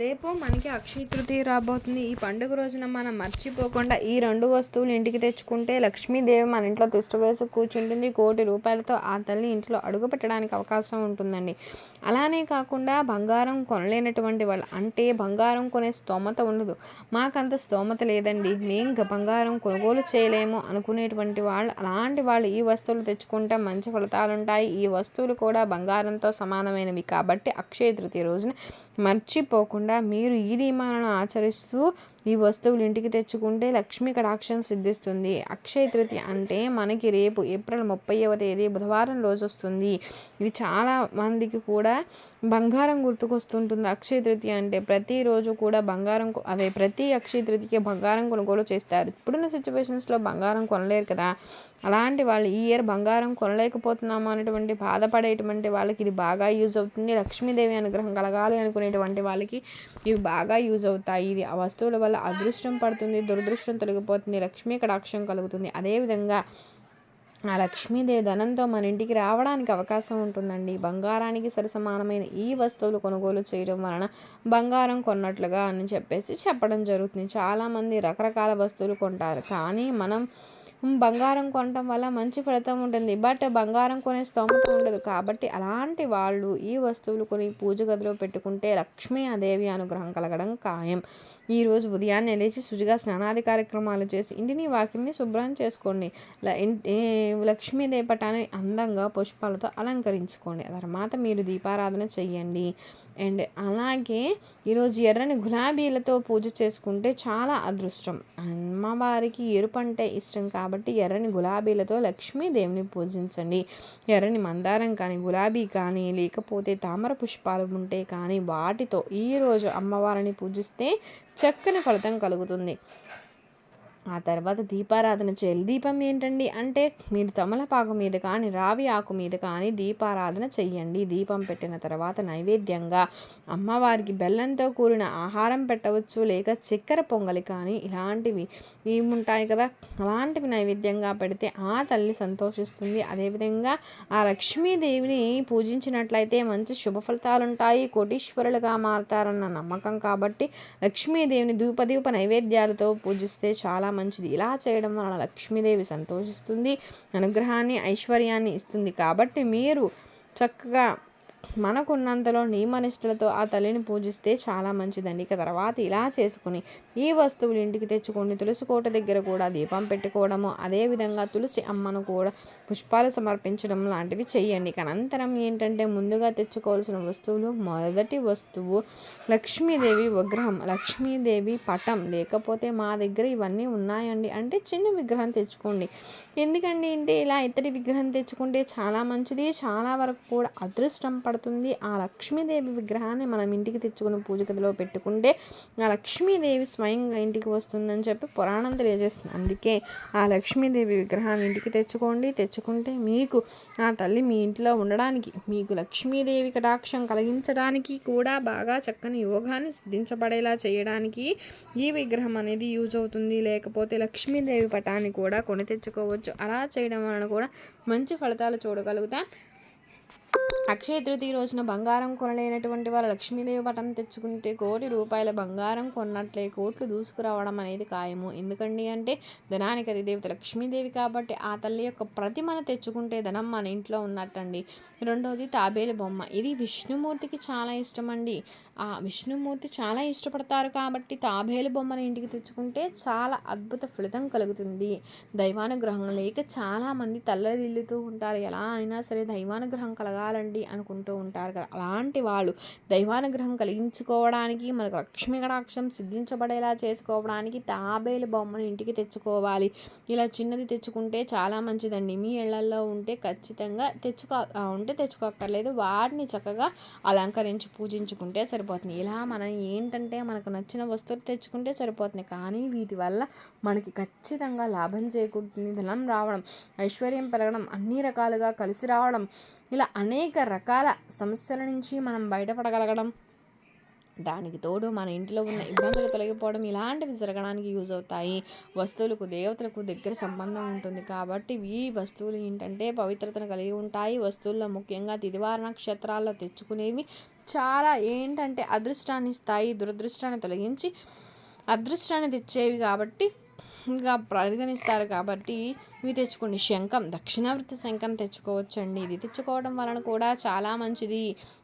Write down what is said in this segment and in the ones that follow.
రేపు మనకి అక్షయ తృతీయ రాబోతుంది. ఈ పండుగ రోజున మనం మర్చిపోకుండా ఈ రెండు వస్తువులు ఇంటికి తెచ్చుకుంటే లక్ష్మీదేవి మన ఇంట్లో తిష్టవేసి కూర్చుంటుంది. కోటి రూపాయలతో ఆ తల్లి ఇంట్లో అడుగు పెట్టడానికి అవకాశం ఉంటుందండి. అలానే కాకుండా బంగారం కొనలేనటువంటి వాళ్ళు అంటే బంగారం కొనే స్తోమత ఉండదు. మాకంత స్తోమత లేదండి. మేము బంగారం కొనుగోలు చేయలేము అనుకునేటువంటి వాళ్ళు అలాంటి వాళ్ళు ఈ వస్తువులు తెచ్చుకుంటే మంచి ఫలితాలు ఉంటాయి. ఈ వస్తువులు కూడా బంగారంతో సమానమైనవి. కాబట్టి అక్షయ తృతీయ రోజున మర్చిపోకుండా మీరు ఈ నియమాలను ఆచరిస్తూ ఈ వస్తువులు ఇంటికి తెచ్చుకుంటే లక్ష్మీ కటాక్షం సిద్ధిస్తుంది. అక్షయ తృతీయ అంటే మనకి రేపు ఏప్రిల్ ముప్పైవ తేదీ బుధవారం రోజు వస్తుంది. ఇది చాలా మందికి కూడా బంగారం గుర్తుకొస్తుంటుంది. అక్షయ తృతీయ అంటే ప్రతిరోజు కూడా బంగారం అదే ప్రతి అక్షయ తృతికి బంగారం కొనుగోలు చేస్తారు. ఇప్పుడున్న సిచ్యువేషన్స్లో బంగారం కొనలేరు కదా. అలాంటి వాళ్ళు ఈ ఇయర్ బంగారం కొనలేకపోతున్నాము అనేటువంటి బాధపడేటువంటి వాళ్ళకి ఇది బాగా యూజ్ అవుతుంది. లక్ష్మీదేవి అనుగ్రహం కలగాలి అనుకునేటువంటి వాళ్ళకి ఇవి బాగా యూజ్ అవుతాయి. ఇది ఆ వస్తువుల వల్ల అదృష్టం పడుతుంది దురదృష్టం తొలగిపోతుంది లక్ష్మీ కటాక్షం కలుగుతుంది. అదేవిధంగా ఆ లక్ష్మీదేవి ధనంతో మన ఇంటికి రావడానికి అవకాశం ఉంటుందండి. బంగారానికి సరిసమానమైన ఈ వస్తువులు కొనుగోలు చేయడం వలన బంగారం కొన్నట్లుగా అని చెప్పేసి చెప్పడం జరుగుతుంది. చాలామంది రకరకాల వస్తువులు కొంటారు. కానీ మనం బంగారం కొనటం వల్ల మంచి ఫలితం ఉంటుంది. బట్ బంగారం కొనే స్తోమత ఉండదు. కాబట్టి అలాంటి వాళ్ళు ఈ వస్తువులు కొని పూజ గదిలో పెట్టుకుంటే లక్ష్మీ దేవి అనుగ్రహం కలగడం ఖాయం. ఈరోజు ఉదయాన్నే లేచి శుచిగా స్నానాది కార్యక్రమాలు చేసి ఇంటిని వాకిల్ని శుభ్రం చేసుకోండి. లక్ష్మీ దేపటాన్ని లక్ష్మీదేవి పటాన్ని అందంగా పుష్పాలతో అలంకరించుకోండి. తర్వాత మీరు దీపారాధన చెయ్యండి. అండ్ అలాగే ఈరోజు ఎర్రని గులాబీలతో పూజ చేసుకుంటే చాలా అదృష్టం. అమ్మవారికి ఎరుపు అంటే ఇష్టం కాబట్టి ఎర్రని గులాబీలతో లక్ష్మీదేవిని పూజించండి. ఎర్రని మందారం కానీ గులాబీ కానీ లేకపోతే తామర పుష్పాలు ఉంటే కానీ వాటితో ఈరోజు అమ్మవారిని పూజిస్తే చక్కని ఫలితం కలుగుతుంది. ఆ తర్వాత దీపారాధన చేయాలి. దీపం ఏంటండి? అంటే మీరు తమలపాకు మీద కానీ రావి ఆకు మీద కానీ దీపారాధన చెయ్యండి. దీపం పెట్టిన తర్వాత నైవేద్యంగా అమ్మవారికి బెల్లంతో కూడిన ఆహారం పెట్టవచ్చు. లేక చక్కెర పొంగలి కానీ ఇలాంటివి ఏముంటాయి కదా? అలాంటివి నైవేద్యంగా పెడితే ఆ తల్లి సంతోషిస్తుంది. అదేవిధంగా ఆ లక్ష్మీదేవిని పూజించినట్లయితే మంచి శుభ ఫలితాలు ఉంటాయి కోటీశ్వరులుగా మారతారన్న నమ్మకం కాబట్టి లక్ష్మీదేవిని ధూపదీప నైవేద్యాలతో పూజిస్తే చాలా మంచిది. ఇలా చేయడం వలన లక్ష్మీదేవి సంతోషిస్తుంది అనుగ్రహాన్ని ఐశ్వర్యాన్ని ఇస్తుంది. కాబట్టి మీరు చక్కగా మనకున్నంతలో నియమనిష్టలతో ఆ తల్లిని పూజిస్తే చాలా మంచిదండి. ఇక తర్వాత ఇలా చేసుకుని ఈ వస్తువులు ఇంటికి తెచ్చుకొని తులసి కోట దగ్గర కూడా దీపం పెట్టుకోవడము అదేవిధంగా తులసి అమ్మను కూడా పుష్పాలు సమర్పించడం లాంటివి చేయండి. ఇక అనంతరం ఏంటంటే ముందుగా తెచ్చుకోవాల్సిన వస్తువులు మొదటి వస్తువు లక్ష్మీదేవి విగ్రహం. లక్ష్మీదేవి పటం లేకపోతే మా దగ్గర ఇవన్నీ ఉన్నాయండి అంటే చిన్న విగ్రహం తెచ్చుకోండి. ఎందుకండి అంటే ఇలా ఇతడి విగ్రహం తెచ్చుకుంటే చాలా మంచిది చాలా వరకు కూడా అదృష్టం పడుతుంది ఆ లక్ష్మీదేవి విగ్రహాన్ని మనం ఇంటికి తెచ్చుకుని పూజ గదిలో పెట్టుకుంటే ఆ లక్ష్మీదేవి స్వయంగా ఇంటికి వస్తుందని చెప్పి పురాణం తెలియజేస్తుంది. అందుకే ఆ లక్ష్మీదేవి విగ్రహాన్ని ఇంటికి తెచ్చుకోండి. తెచ్చుకుంటే మీకు ఆ తల్లి మీ ఇంట్లో ఉండడానికి మీకు లక్ష్మీదేవి కటాక్షం కలిగించడానికి కూడా బాగా చక్కని యోగాన్ని సిద్ధించబడేలా చేయడానికి ఈ విగ్రహం అనేది యూజ్ అవుతుంది. లేకపోతే లక్ష్మీదేవి పటాన్ని కూడా కొని తెచ్చుకోవచ్చు. అలా చేయడం వలన కూడా మంచి ఫలితాలు చూడగలుగుతాం. అక్షయ తృతీయ రోజున బంగారం కొనలేనటువంటి వారు లక్ష్మీదేవి పటం తెచ్చుకుంటే కోటి రూపాయల బంగారం కొన్నట్లే కోట్లు దూసుకురావడం అనేది ఖాయము. ఎందుకండి అంటే ధనానికి అది దేవత లక్ష్మీదేవి కాబట్టి ఆ తల్లి యొక్క ప్రతిమను తెచ్చుకుంటే ధనం మన ఇంట్లో ఉన్నట్టండి. రెండవది తాబేలు బొమ్మ. ఇది విష్ణుమూర్తికి చాలా ఇష్టం అండి ఆ విష్ణుమూర్తి చాలా ఇష్టపడతారు కాబట్టి తాబేలు బొమ్మను ఇంటికి తెచ్చుకుంటే చాలా అద్భుత ఫలితం కలుగుతుంది. దైవానుగ్రహం లేక చాలామంది తల్లరిల్లుతూ ఉంటారు. ఎలా అయినా సరే దైవానుగ్రహం కలగాలండి. అనుకుంటూ ఉంటారు కదా. అలాంటి వాళ్ళు దైవానుగ్రహం కలిగించుకోవడానికి మనకు లక్ష్మీ కటాక్షం సిద్ధించబడేలా చేసుకోవడానికి తాబేలు బొమ్మను ఇంటికి తెచ్చుకోవాలి. ఇలా చిన్నది తెచ్చుకుంటే చాలా మంచిదండి. మీ ఇళ్ళలో ఉంటే ఖచ్చితంగా తెచ్చుకో ఉంటే తెచ్చుకోక్కర్లేదు. వాటిని చక్కగా అలంకరించి పూజించుకుంటే సరిపోతుంది. ఇలా మనం ఏంటంటే మనకు నచ్చిన వస్తువులు తెచ్చుకుంటే సరిపోతుంది. కానీ వీటి వల్ల మనకి ఖచ్చితంగా లాభం చేకూరుతుంది. ధనం రావడం ఐశ్వర్యం పెరగడం అన్ని రకాలుగా కలిసి రావడం ఇలా అనేక రకాల సమస్యల నుంచి మనం బయటపడగలగడం దానికి తోడు మన ఇంట్లో ఉన్న ఇబ్బందులు తొలగిపోవడం ఇలాంటివి జరగడానికి యూజ్ అవుతాయి. వస్తువులకు దేవతలకు దగ్గర సంబంధం ఉంటుంది కాబట్టి ఈ వస్తువులు ఏంటంటే పవిత్రతను కలిగి ఉంటాయి. వస్తువుల్లో ముఖ్యంగా తిదివార నక్షత్రాల్లో తెచ్చుకునేవి చాలా ఏంటంటే అదృష్టాన్ని ఇస్తాయి. దురదృష్టాన్ని తొలగించి అదృష్టాన్ని తెచ్చేవి కాబట్టి ఇంకా పరిగణిస్తారు కాబట్టి ఇవి తెచ్చుకోండి. శంఖం దక్షిణావృత్తి శంఖం తెచ్చుకోవచ్చండి. ఇది తెచ్చుకోవడం వలన కూడా చాలా మంచిది.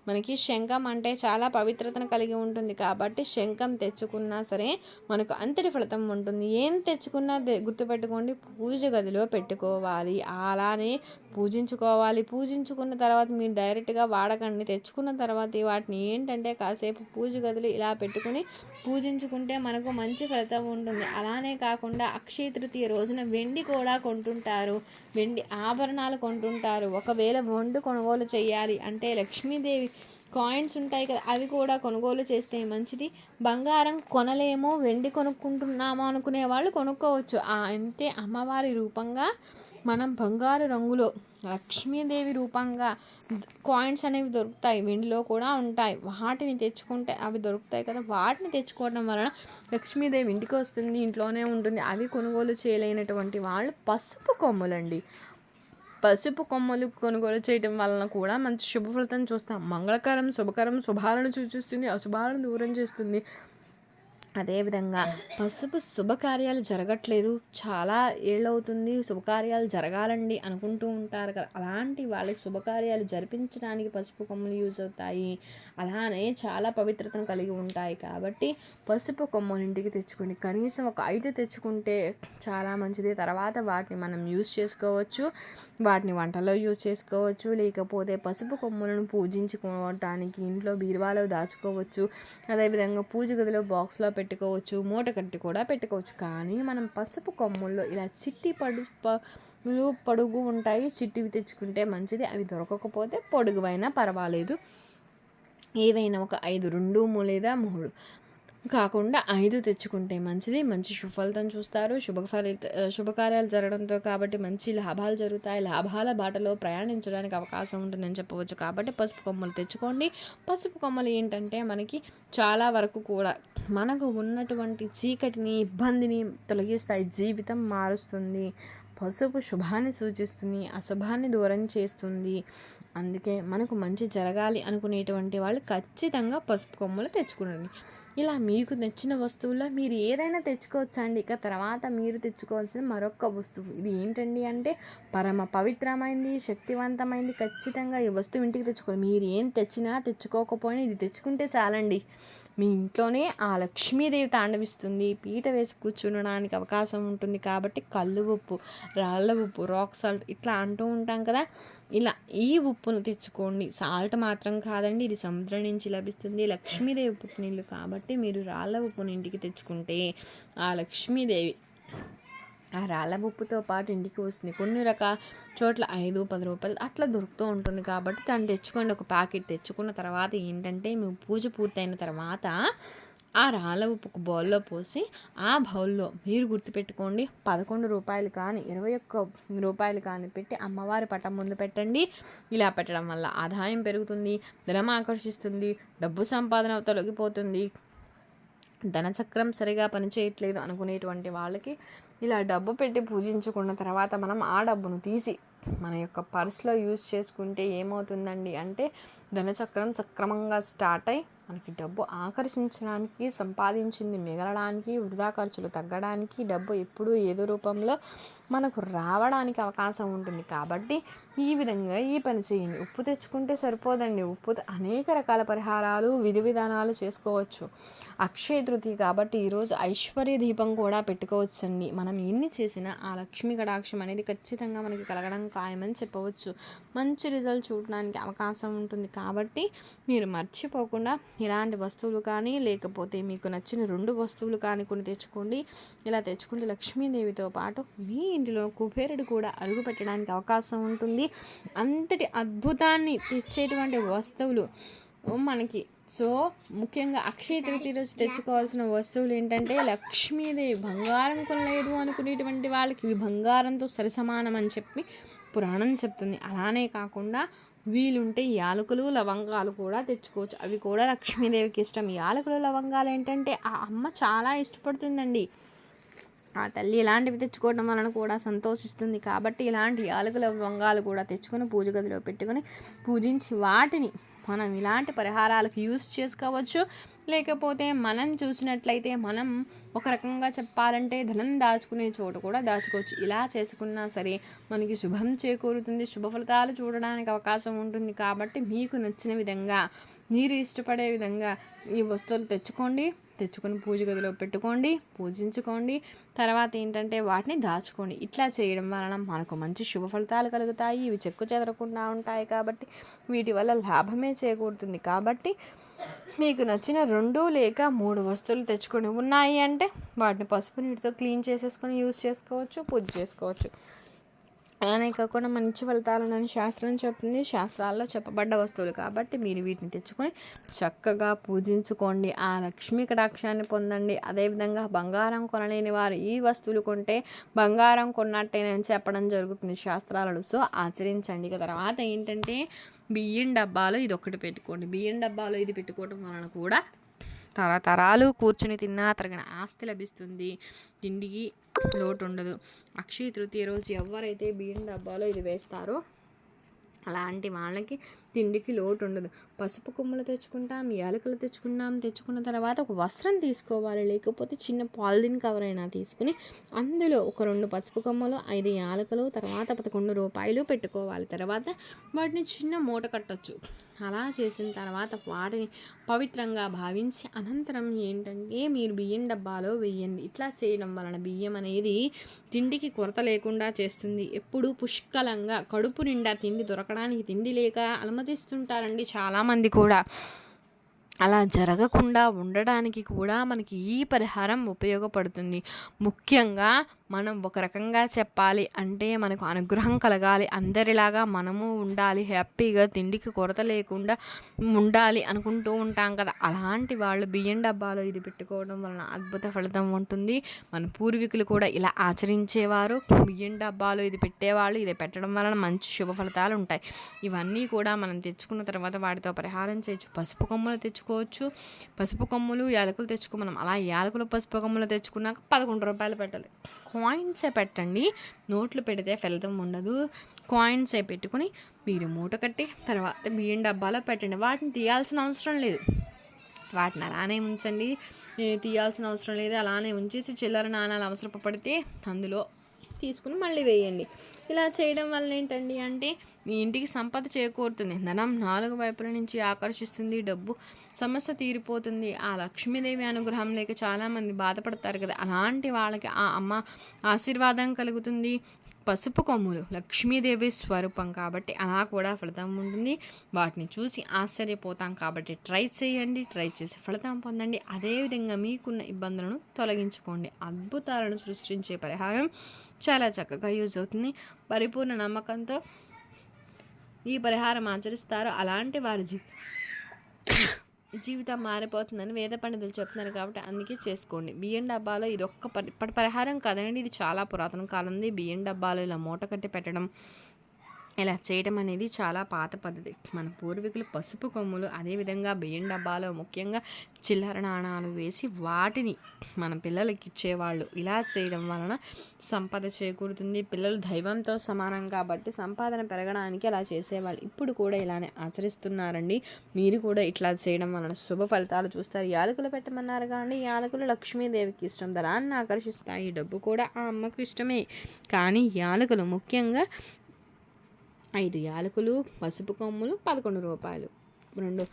మనకి శంఖం అంటే చాలా పవిత్రతను కలిగి ఉంటుంది. కాబట్టి శంఖం తెచ్చుకున్నా సరే మనకు అంతటి ఫలితం ఉంటుంది. ఏం తెచ్చుకున్నా గుర్తుపెట్టుకోండి. పూజ గదిలో పెట్టుకోవాలి. అలానే పూజించుకోవాలి. పూజించుకున్న తర్వాత మీరు డైరెక్ట్గా వాడకండి. తెచ్చుకున్న తర్వాత వాటిని ఏంటంటే కాసేపు పూజ గదిలో ఇలా పెట్టుకుని పూజించుకుంటే మనకు మంచి ఫలితం ఉంటుంది. అలానే కాకుండా అక్షయ తృతీయ రోజున వెండి కూడా కొంటు కొంటుంటారు వెండి ఆభరణాలు కొంటుంటారు. ఒకవేళ వండు కొనుగోలు చేయాలి అంటే లక్ష్మీదేవి కాయిన్స్ ఉంటాయి కదా అవి కూడా కొనుగోలు చేస్తే మంచిది. బంగారం కొనలేమో వెండి కొనుక్కుంటున్నామో అనుకునే వాళ్ళు కొనుక్కోవచ్చు. అంటే అమ్మవారి రూపంగా మనం బంగారు రంగులో లక్ష్మీదేవి రూపంగా కాయిన్స్ అనేవి దొరుకుతాయి. వెండిలో కూడా ఉంటాయి. వాటిని తెచ్చుకుంటే అవి దొరుకుతాయి కదా. వాటిని తెచ్చుకోవడం వలన లక్ష్మీదేవి ఇంటికి వస్తుంది ఇంట్లోనే ఉంటుంది. అవి కొనుగోలు చేయలేనటువంటి వాళ్ళు పసుపు కొమ్ములండి. పసుపు కొమ్మలు కొనుగోలు చేయడం వలన కూడా మంచి శుభ ఫలితం చూస్తాం. మంగళకరం శుభకరం శుభాలను సూచిస్తుంది అశుభాలను దూరం చేస్తుంది. అదేవిధంగా పసుపు శుభకార్యాలు జరగట్లేదు. చాలా ఏళ్ళవుతుంది. శుభకార్యాలు జరగాలండి అనుకుంటూ ఉంటారు కదా. అలాంటి వాళ్ళకి శుభకార్యాలు జరిపించడానికి పసుపు కొమ్మలు యూజ్ అవుతాయి. అలానే చాలా పవిత్రతను కలిగి ఉంటాయి కాబట్టి పసుపు కొమ్మలు ఇంటికి తెచ్చుకొని కనీసం ఒక ఐదు తెచ్చుకుంటే చాలా మంచిది. తర్వాత వాటిని మనం యూజ్ చేసుకోవచ్చు. వాటిని వంటలో యూజ్ చేసుకోవచ్చు. లేకపోతే పసుపు కొమ్మలను పూజించుకోవటానికి ఇంట్లో బీరువాలో దాచుకోవచ్చు. అదేవిధంగా పూజ గదిలో బాక్స్లో పెట్టుకోవచ్చు మూట కట్టి కూడా పెట్టుకోవచ్చు. కానీ మనం పసుపు కొమ్ముల్లో ఇలా చిట్టి పడు పొడుగు ఉంటాయి. చిట్టివి తెచ్చుకుంటే మంచిది. అవి దొరకకపోతే పొడుగువైనా పర్వాలేదు. ఏవైనా ఒక ఐదు రెండు మూ- లేదా మూడు కాకుండా ఐదు తెచ్చుకుంటే మంచిది. మంచి సుఫలితం చూస్తారు. శుభ ఫలిత శుభకార్యాలు జరగడంతో కాబట్టి మంచి లాభాలు జరుగుతాయి. లాభాల బాటలో ప్రయాణించడానికి అవకాశం ఉంటుందని చెప్పవచ్చు. కాబట్టి పసుపు కొమ్మలు తెచ్చుకోండి. పసుపు కొమ్మలు ఏంటంటే మనకి చాలా వరకు కూడా మనకు ఉన్నటువంటి చీకటిని ఇబ్బందిని తొలగిస్తాయి. జీవితం మారుస్తుంది. పసుపు శుభాన్ని సూచిస్తుంది. అశుభాన్ని దూరం చేస్తుంది. అందుకే మనకు మంచి జరగాలి అనుకునేటువంటి వాళ్ళు ఖచ్చితంగా పసుపు కొమ్ములు తెచ్చుకునండి. ఇలా మీకు నచ్చిన వస్తువుల్లో మీరు ఏదైనా తెచ్చుకోవచ్చండి. ఇక తర్వాత మీరు తెచ్చుకోవాల్సిన మరొక వస్తువు. ఇది ఏంటండి అంటే పరమ పవిత్రమైంది శక్తివంతమైంది. ఖచ్చితంగా ఈ వస్తువు ఇంటికి తెచ్చుకోవాలి మీరు ఏం తెచ్చినా తెచ్చుకోకపోయినా ఇది తెచ్చుకుంటే చాలండి. మీ ఇంట్లోనే ఆ లక్ష్మీదేవి తాండవిస్తుంది. పీట వేసి కూర్చునడానికి అవకాశం ఉంటుంది కాబట్టి కళ్ళు ఉప్పు రాళ్ళ ఉప్పు రాక్ సాల్ట్ ఇట్లా అంటూ ఉంటాం కదా. ఇలా ఈ ఉప్పును తెచ్చుకోండి. సాల్ట్ మాత్రం కాదండి ఇది సముద్రం నుంచి లభిస్తుంది. లక్ష్మీదేవి పుట్టినిల్లు కాబట్టి మీరు రాళ్ళ ఉప్పుని ఇంటికి తెచ్చుకుంటే ఆ లక్ష్మీదేవి ఆ రాళ్ళ ఉప్పుతో పాటు ఇంటికి వస్తుంది. కొన్ని రకాల చోట్ల ఐదు పది రూపాయలు అట్లా దొరుకుతూ ఉంటుంది కాబట్టి దాన్ని తెచ్చుకోండి. ఒక ప్యాకెట్ తెచ్చుకున్న తర్వాత ఏంటంటే మీ పూజ పూర్తయిన తర్వాత ఆ రాళ్ళ ఉప్పు బౌల్లో పోసి ఆ బౌల్లో మీరు గుర్తుపెట్టుకోండి పదకొండు రూపాయలు కానీ ఇరవై ఒక్క రూపాయలు కానీ పెట్టి అమ్మవారి పటం ముందు పెట్టండి. ఇలా పెట్టడం వల్ల ఆదాయం పెరుగుతుంది ధనం ఆకర్షిస్తుంది డబ్బు సంపాదన తొలగిపోతుంది. ధనచక్రం సరిగా పనిచేయట్లేదు అనుకునేటువంటి వాళ్ళకి ఇలా డబ్బు పెట్టి పూజించుకున్న తర్వాత మనం ఆ డబ్బును తీసి మన యొక్క పర్స్లో యూజ్ చేసుకుంటే ఏమవుతుందండి అంటే ధనచక్రం సక్రమంగా స్టార్ట్ అయ్యి మనకి డబ్బు ఆకర్షించడానికి సంపాదించింది మిగలడానికి వృధా ఖర్చులు తగ్గడానికి డబ్బు ఎప్పుడూ ఏదో రూపంలో మనకు రావడానికి అవకాశం ఉంటుంది. కాబట్టి ఈ విధంగా ఈ పని చేయండి. ఉప్పు తెచ్చుకుంటే సరిపోదండి. ఉప్పు అనేక రకాల పరిహారాలు విధి విధానాలు చేసుకోవచ్చు. అక్షయ తృతీయ కాబట్టి ఈరోజు ఐశ్వర్య దీపం కూడా పెట్టుకోవచ్చండి. మనం ఎన్ని చేసినా ఆ లక్ష్మీ కటాక్షం అనేది ఖచ్చితంగా మనకి కలగడం ఖాయమని చెప్పవచ్చు. మంచి రిజల్ట్ చూడడానికి అవకాశం ఉంటుంది. కాబట్టి మీరు మర్చిపోకుండా ఇలాంటి వస్తువులు కానీ లేకపోతే మీకు నచ్చిన రెండు వస్తువులు కానీ కొన్ని తెచ్చుకోండి. ఇలా తెచ్చుకుంటే లక్ష్మీదేవితో పాటు మీ ఇంటిలో కుబేరుడు కూడా అరుగు పెట్టడానికి అవకాశం ఉంటుంది. అంతటి అద్భుతాన్ని తెచ్చేటువంటి వస్తువులు మనకి. సో ముఖ్యంగా అక్షయ తృతీయ రోజు తెచ్చుకోవాల్సిన వస్తువులు ఏంటంటే లక్ష్మీదేవి బంగారం కొనలేదు అనుకునేటువంటి వాళ్ళకి ఇవి బంగారంతో సరిసమానం అని చెప్పి పురాణం చెప్తుంది. అలానే కాకుండా వీలుంటే యాలకులు లవంగాలు కూడా తెచ్చుకోవచ్చు. అవి కూడా లక్ష్మీదేవికి ఇష్టం. యాలకులు లవంగాలు ఏంటంటే ఆ అమ్మ చాలా ఇష్టపడుతుందండి. ఆ తల్లి ఇలాంటివి తెచ్చుకోవడం వలన కూడా సంతోషిస్తుంది. కాబట్టి ఇలాంటి యాలకుల లవంగాలు కూడా తెచ్చుకొని పూజ గదిలో పెట్టుకొని పూజించి వాటిని మనం ఇలాంటి పరిహారాలకు యూస్ చేసుకోవచ్చు. లేకపోతే మనం చూసినట్లయితే మనం ఒక రకంగా చెప్పాలంటే ధనం దాచుకునే చోటు కూడా దాచుకోవచ్చు. ఇలా చేసుకున్నా సరే మనకి శుభం చేకూరుతుంది. శుభ ఫలితాలు చూడడానికి అవకాశం ఉంటుంది. కాబట్టి మీకు నచ్చిన విధంగా మీరు ఇష్టపడే విధంగా ఈ వస్తువులు తెచ్చుకోండి. తెచ్చుకొని పూజ గదిలో పెట్టుకోండి పూజించుకోండి. తర్వాత ఏంటంటే వాటిని దాచుకోండి. ఇట్లా చేయడం వలన మనకు మంచి శుభ ఫలితాలు కలుగుతాయి. ఇవి చెక్కు చెదరకుండా ఉంటాయి కాబట్టి వీటి వల్ల లాభమే చేకూరుతుంది. కాబట్టి మీకు నచ్చిన రెండు లేక మూడు వస్తువులు తెచ్చుకొని ఉన్నాయి అంటే వాటిని పసుపు నీటితో క్లీన్ చేసేసుకొని యూజ్ చేసుకోవచ్చు పూజ చేసుకోవచ్చు. అలానే కాకుండా మంచి ఫలితాలను శాస్త్రం చెప్తుంది. శాస్త్రాల్లో చెప్పబడ్డ వస్తువులు కాబట్టి మీరు వీటిని తెచ్చుకొని చక్కగా పూజించుకోండి. ఆ లక్ష్మీ కటాక్షాన్ని పొందండి. అదేవిధంగా బంగారం కొనలేని వారు ఈ వస్తువులు కొంటే బంగారం కొన్నట్టేనని చెప్పడం జరుగుతుంది శాస్త్రాలలో. సో ఆచరించండి. ఇక తర్వాత ఏంటంటే బియ్యం డబ్బాలో ఇది ఒకటి పెట్టుకోండి. బియ్యం డబ్బాలో ఇది పెట్టుకోవడం వలన కూడా తరతరాలు కూర్చుని తిన్నా తరగిన ఆస్తి లభిస్తుంది. తిండికి లోటు ఉండదు అక్షయ తృతీయ రోజు ఎవరైతే బియ్యం డబ్బాలో ఇది వేస్తారో అలాంటి వాళ్ళకి తిండికి లోటు ఉండదు పసుపు కొమ్మలు తెచ్చుకుంటాం యాలకులు తెచ్చుకుంటాం తెచ్చుకున్న తర్వాత ఒక వస్త్రం తీసుకోవాలి. లేకపోతే చిన్న పాలిథిన్ కవర్ అయినా తీసుకుని అందులో ఒక రెండు పసుపు కొమ్మలు ఐదు యాలకులు తర్వాత పదకొండు రూపాయలు పెట్టుకోవాలి. తర్వాత వాటిని చిన్న మూట కట్టచ్చు. అలా చేసిన తర్వాత వాటిని పవిత్రంగా భావించి అనంతరం ఏంటంటే మీరు బియ్యం డబ్బాలో వేయండి. ఇట్లా చేయడం వలన బియ్యం అనేది తిండికి కొరత లేకుండా చేస్తుంది. ఎప్పుడు పుష్కలంగా కడుపు నిండా తిండి దొరకడానికి తిండి లేక అనుమతిస్తుంటారండి చాలామంది కూడా అలా జరగకుండా ఉండడానికి కూడా మనకి ఈ పరిహారం ఉపయోగపడుతుంది. ముఖ్యంగా మనం ఒక రకంగా చెప్పాలి అంటే మనకు అనుగ్రహం కలగాలి. అందరిలాగా మనము ఉండాలి. హ్యాపీగా తిండికి కొరత లేకుండా ఉండాలి అనుకుంటూ ఉంటాం కదా. అలాంటి వాళ్ళు బియ్యం డబ్బాలో ఇది పెట్టుకోవడం వలన అద్భుత ఫలితం ఉంటుంది. మన పూర్వీకులు కూడా ఇలా ఆచరించేవారు. బియ్యం డబ్బాలో ఇది పెట్టేవాళ్ళు. ఇది పెట్టడం వలన మంచి శుభ ఫలితాలు ఉంటాయి. ఇవన్నీ కూడా మనం తెచ్చుకున్న తర్వాత వాటితో పరిహారం చేయొచ్చు. పసుపు కొమ్మలు తెచ్చుకోవచ్చు. పసుపు కొమ్ములు యాలకులు తెచ్చుకో మనం అలా యాలకులు పసుపు కొమ్మలు తెచ్చుకున్నాక పదకొండు రూపాయలు పెట్టాలి. కాయిన్సే పెట్టండి. నోట్లు పెడితే ఫలితం ఉండదు. కాయిన్సే పెట్టుకుని మీరు మూట కట్టి తర్వాత బియ్యం డబ్బాలో పెట్టండి. వాటిని తీయాల్సిన అవసరం లేదు. వాటిని అలానే ఉంచండి. తీయాల్సిన అవసరం లేదు. అలానే ఉంచేసి చిల్లర నాణాలు అవసరపడితే అందులో తీసుకుని మళ్ళీ వేయండి. ఇలా చేయడం వల్ల ఏంటండి అంటే మీ ఇంటికి సంపద చేకూరుతుంది. ధనం నాలుగు వైపుల నుంచి ఆకర్షిస్తుంది. డబ్బు సమస్య తీరిపోతుంది. ఆ లక్ష్మీదేవి అనుగ్రహం లేక చాలామంది బాధపడతారు కదా. అలాంటి వాళ్ళకి ఆ అమ్మ ఆశీర్వాదం కలుగుతుంది. పసుపు కొమ్ములు లక్ష్మీదేవి స్వరూపం కాబట్టి అలా కూడా ఫలితం ఉంటుంది. వాటిని చూసి ఆశ్చర్యపోతాం కాబట్టి ట్రై చేయండి. ట్రై చేసి ఫలితం పొందండి. అదేవిధంగా మీకున్న ఇబ్బందులను తొలగించుకోండి. అద్భుతాలను సృష్టించే పరిహారం చాలా చక్కగా యూజ్ అవుతుంది. పరిపూర్ణ నమ్మకంతో ఈ పరిహారం ఆచరిస్తారు. అలాంటి వారి జీ జీవితం మారిపోతుందని వేద పండితులు చెప్తున్నారు కాబట్టి అందుకే చేసుకోండి. బియ్యం డబ్బాలో ఇది ఒక్క పరి ఇప్పటి పరిహారం కాదండి ఇది చాలా పురాతన కాలంది. బియ్యం డబ్బాలో ఇలా మూట కట్టి పెట్టడం ఇలా చేయడం అనేది చాలా పాత పద్ధతి. మన పూర్వీకులు పసుపు కొమ్ములు అదేవిధంగా బియ్యం డబ్బాలో ముఖ్యంగా చిల్లర నాణాలు వేసి వాటిని మన పిల్లలకి ఇచ్చేవాళ్ళు. ఇలా చేయడం వలన సంపద చేకూరుతుంది. పిల్లలు దైవంతో సమానం కాబట్టి సంపాదన పెరగడానికి అలా చేసేవాళ్ళు. ఇప్పుడు కూడా ఇలానే ఆచరిస్తున్నారండి. మీరు కూడా ఇట్లా చేయడం వలన శుభ ఫలితాలు చూస్తారు. యాలకులు పెట్టమన్నారు కానీ యాలకులు లక్ష్మీదేవికి ఇష్టం. ధనాన్ని ఆకర్షిస్తాయి. డబ్బు కూడా ఆ అమ్మకు ఇష్టమే. కానీ యాలకులు ముఖ్యంగా ఐదు యాలకులు పసుపు కొమ్ములు పదకొండు రూపాయలు. రెండు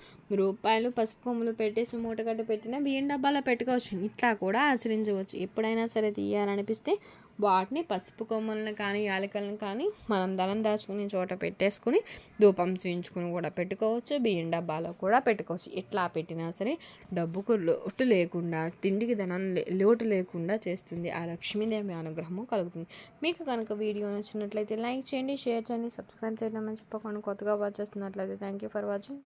రూపాయలు పసుపు కొమ్ములు పెట్టేసి మూటగడ్డ పెట్టిన బియ్యం డబ్బాలో పెట్టుకోవచ్చు. ఇట్లా కూడా ఆచరించవచ్చు. ఎప్పుడైనా సరే తీయాలనిపిస్తే వాటిని పసుపు కొమ్మలను కానీ యాలకలను కానీ మనం ధనం దాచుకునే చోట పెట్టేసుకుని ధూపం చూయించుకుని కూడా పెట్టుకోవచ్చు. బియ్యం డబ్బాలో కూడా పెట్టుకోవచ్చు. ఎట్లా పెట్టినా సరే డబ్బుకు లోటు లేకుండా తిండికి ధనం లోటు లేకుండా చేస్తుంది. ఆ లక్ష్మీదేవి అనుగ్రహము కలుగుతుంది. మీకు కనుక వీడియో నచ్చినట్లయితే లైక్ చేయండి షేర్ చేయండి సబ్స్క్రైబ్ చేయడం అని చెప్పకుండా కొత్తగా వాచ్ చేస్తున్నట్లయితే థ్యాంక్ యూ ఫర్ వాచింగ్